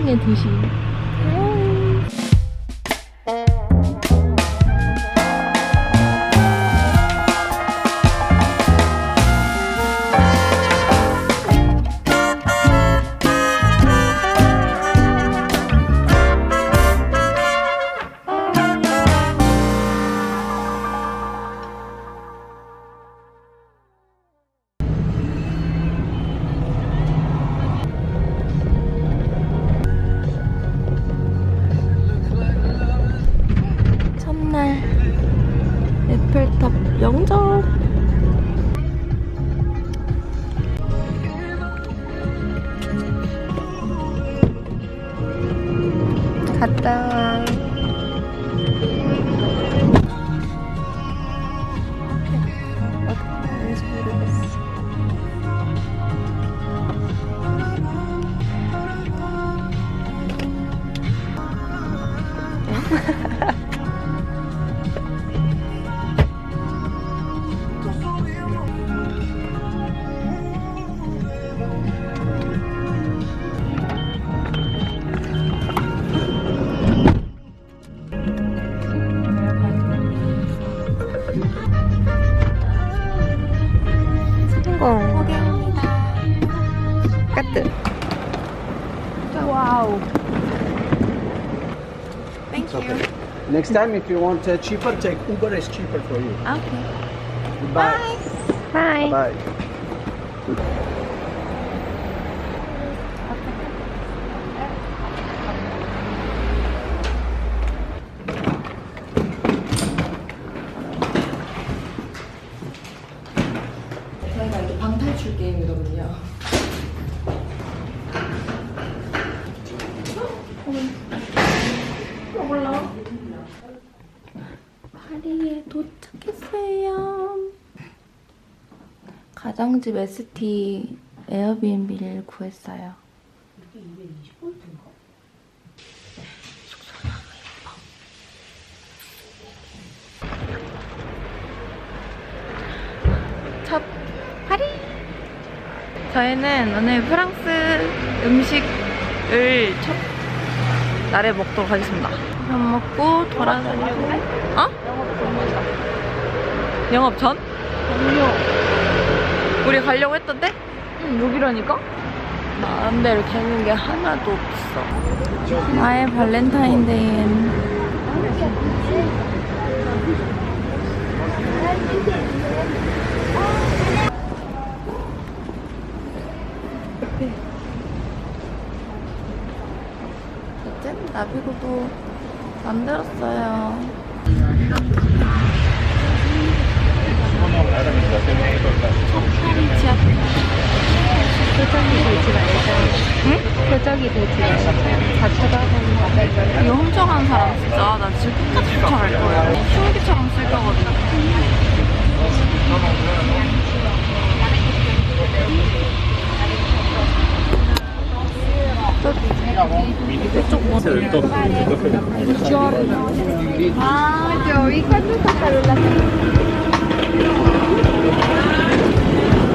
희망의 도시. Next time, if you want uh, cheaper, take Uber is cheaper for you. 오케이. Goodbye. 바이. Bye. 저희가 이제 방탈출 게임이거든요. 가정집 ST 에어비앤비를 구했어요. 숙소가 너무 예뻐. 첫 파리. 저희는 오늘 프랑스 음식을 첫 날에 먹도록 하겠습니다. 밥 먹고 돌아다니고. 어? 영업 전? 우리 가려고 했던데? 응, 여기라니까? 마음대로 되는 게 하나도 없어. 나의 발렌타인데이엔 어쨌든 나비구도 만들었어요. 지압. 표정이 되지 말자. 이거 훔쳐간 사람 진짜 나 지금 끝까지 훔쳐갈 거야. 흉기처럼 쓸 거거든. 뭐 Ah, yo vi cuando sacaron la Thank you.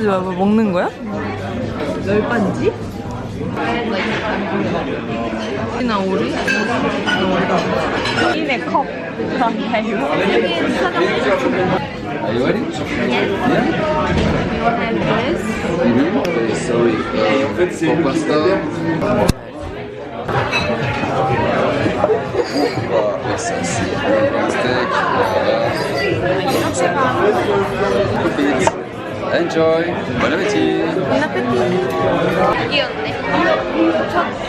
왜, 뭐 먹는 거야? 널빤지? 나 오리? 이네 컵. 아, 이거. Are you ready? Mhm. Sorry, uh, for pasta. Uh, essence, steak, uh, cookies. Enjoy. Bon appétit. 귀엽네. 첫끼.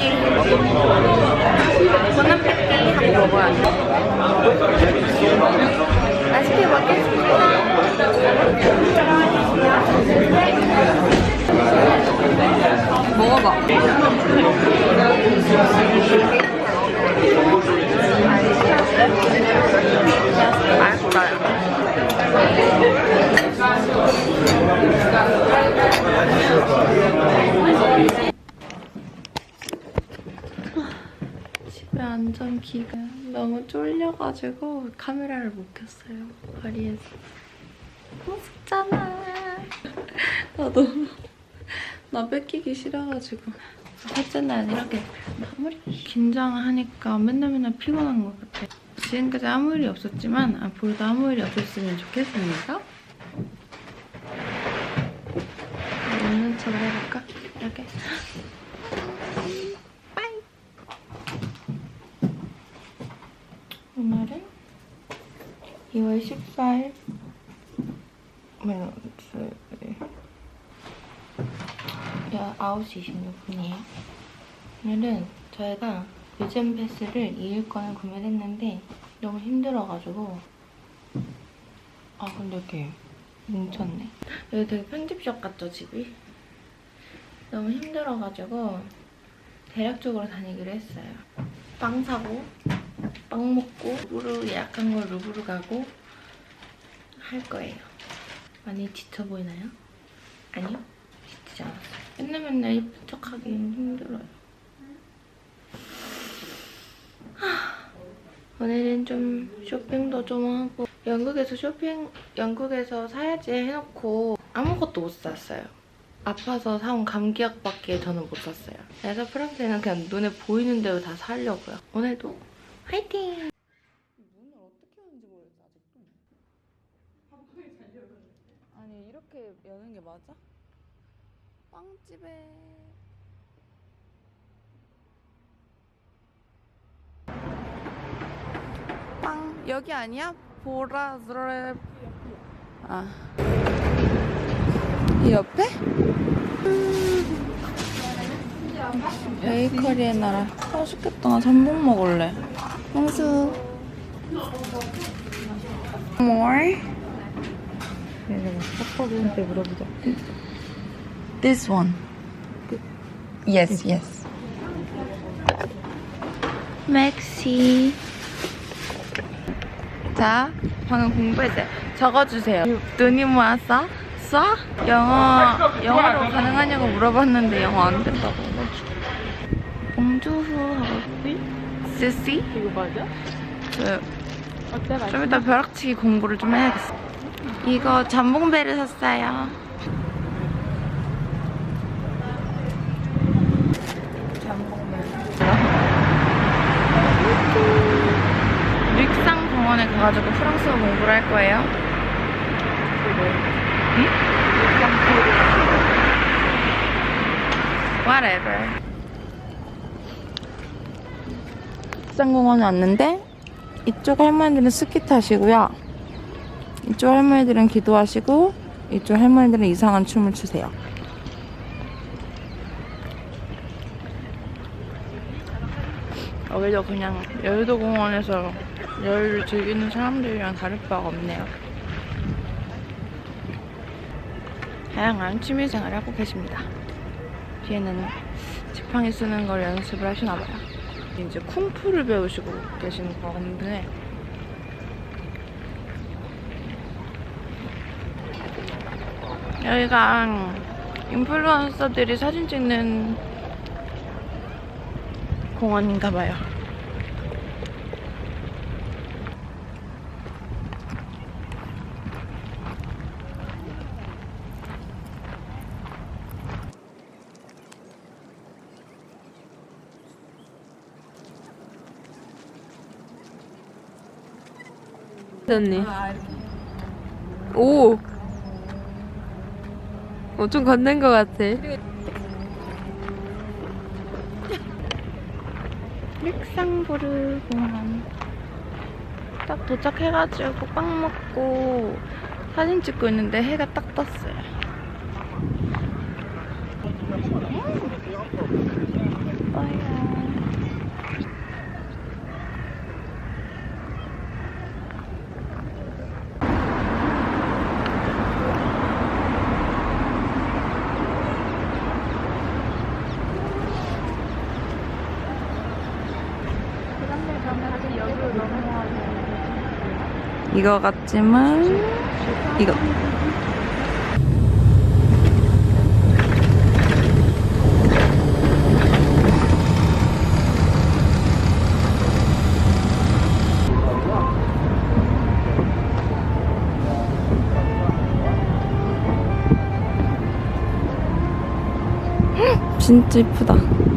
보나페티 하고 먹어야 돼. 맛있게 먹겠습니다. 먹어봐. 맛있어요. 집에 완전 기가 너무 쫄려가지고 카메라를 못 켰어요. 파리에서. 무섭잖아. 나도 나 뺏기기 싫어가지고 첫째 날 이렇게 아무리 긴장하니까 맨날 맨날 피곤한 것 같아. 지금까지 아무 일이 없었지만 앞으로도 아무 일이 없었으면 좋겠습니다. 웃는 척을 해볼까? 이렇게 빠이 오늘은 2월 14일 야, 9시 26분이에요. 오늘은 저희가 뮤지엄 패스를 2일권을 구매를 했는데 너무 힘들어가지고 아 근데 이렇게 뭉쳤네. 여기 되게 편집샵 같죠 집이? 너무 힘들어가지고 대략적으로 다니기로 했어요. 빵 사고 빵 먹고 루브르 예약한 걸 루브르 가고 할 거예요. 많이 지쳐 보이나요? 아니요? 지치지 않았어요. 맨날 맨날 예쁜 척 하기는 힘들어요. 하, 오늘은 좀 쇼핑도 좀 하고 영국에서 쇼핑, 영국에서 사야지 해놓고 아무것도 못 샀어요. 아파서 사온 감기약밖에 저는 못 샀어요. 그래서 프랑스에는 그냥 눈에 보이는 대로 다 사려고요. 오늘도 화이팅! 문을 어떻게 하는지 모르겠어 아직도. 아니 이렇게 여는 게 맞아? 빵집에 빵 여기 아니야? 보라스레 아. 이 옆에? 베이커리의 나라 맛있겠다 나 잠복 먹을래 홍수 More? 석박이한테 물어보자. This one. Yes, yes. 맥시. 자, 방금 공부했어요. 적어주세요. 눈이 모았어? 써? 영어, 영어로 가능하냐고 물어봤는데 영어 안 된다고. 봉주후 하고 시시? 이거 맞아? 저, 어때? 좀 이따 벼락치기 공부를 좀 해야겠어. 이거 잠봉배를 샀어요. 릭상 공원에 가가지고 프랑스어 공부를 할 거예요. 응? Whatever. 흑산공원에 왔는데 이쪽 할머니들은 스키 타시고요. 이쪽 할머니들은 기도하시고 이쪽 할머니들은 이상한 춤을 추세요. 여기도 그냥 여의도 공원에서 여유를 즐기는 사람들이랑 다를 바가 없네요. 다양한 취미생활을 하고 계십니다. 뒤에는 지팡이 쓰는 걸 연습을 하시나 봐요. 이제 쿵푸를 배우시고 계시는 거같은데 여기가 인플루언서들이 사진 찍는 공원인가 봐요. 언니. 오. 어, 좀 건넨 것 같아. 릭상보르 공원 딱 도착해가지고 빵 먹고 사진 찍고 있는데 해가 딱 떴어요. 이거 같지만 이거 헉, 진짜 이쁘다.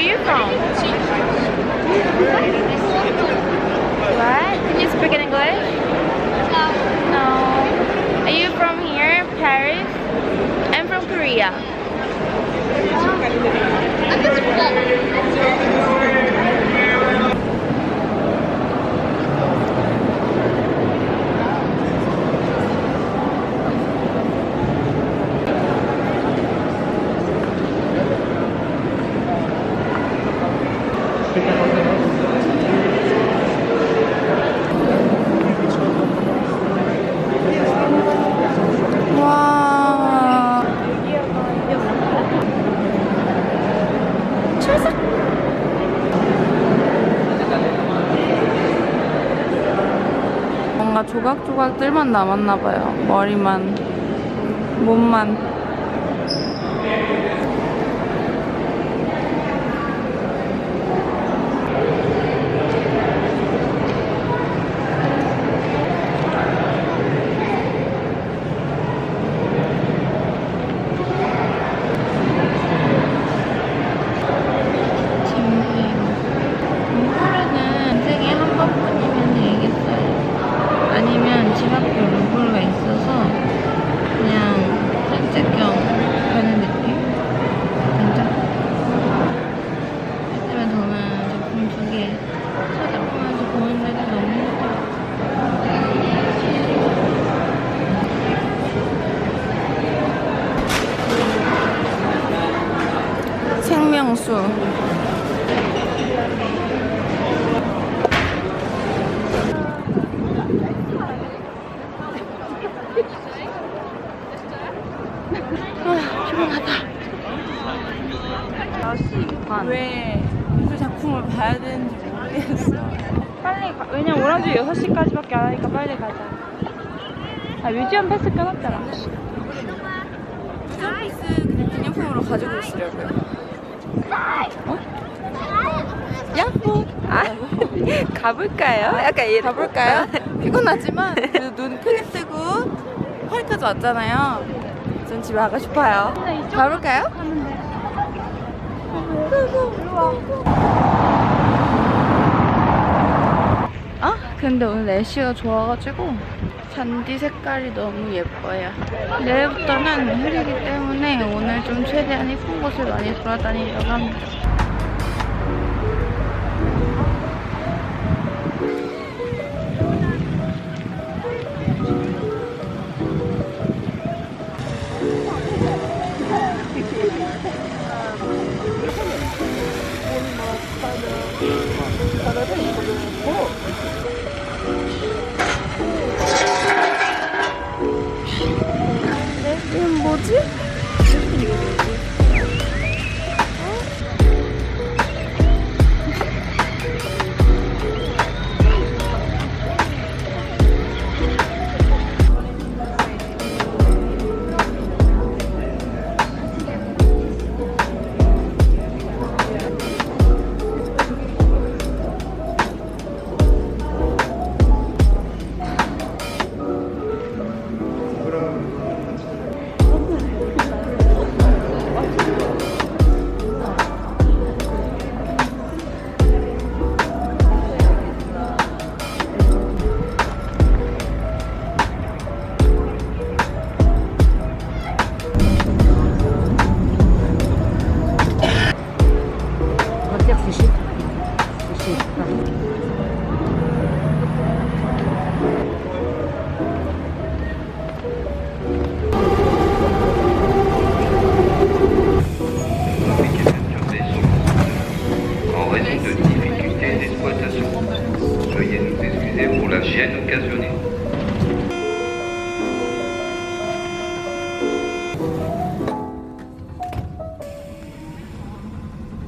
are you from? What? Can you speak in English? No. No. Are you from here, Paris? I'm from Korea. Oh. 조각조각들만 남았나 봐요. 머리만, 몸만. 루블은 인생에 한 번뿐이면 되겠어요. 아니면 집 앞에 루블가 있어서 그냥 산책 겸 가는 느낌? 진짜? 하지만 저는 제품 두 개 찾아보면서 보는데도 너무 힘들어요. 생명수. 왜 그 작품을 봐야 되는지 모르겠어. 빨리 가. 왜냐면 오라지 6시까지밖에 안 하니까 빨리 가자. 아, 뮤지엄 패스 껴놨잖아. 뮤지엄 패스 그냥 기념품으로 가지고 있으려고요. 어? 야호! 아, 가볼까요? 약간 이 가볼까요? 피곤하지만 그래도 눈 크게 뜨고 파리까지 왔잖아요. 전 집에 가고 싶어요. 가볼까요? 아, 근데 오늘 날씨가 좋아가지고 잔디 색깔이 너무 예뻐요. 내일부터는 흐리기 때문에 오늘 좀 최대한 이쁜 곳을 많이 돌아다니려고 합니다.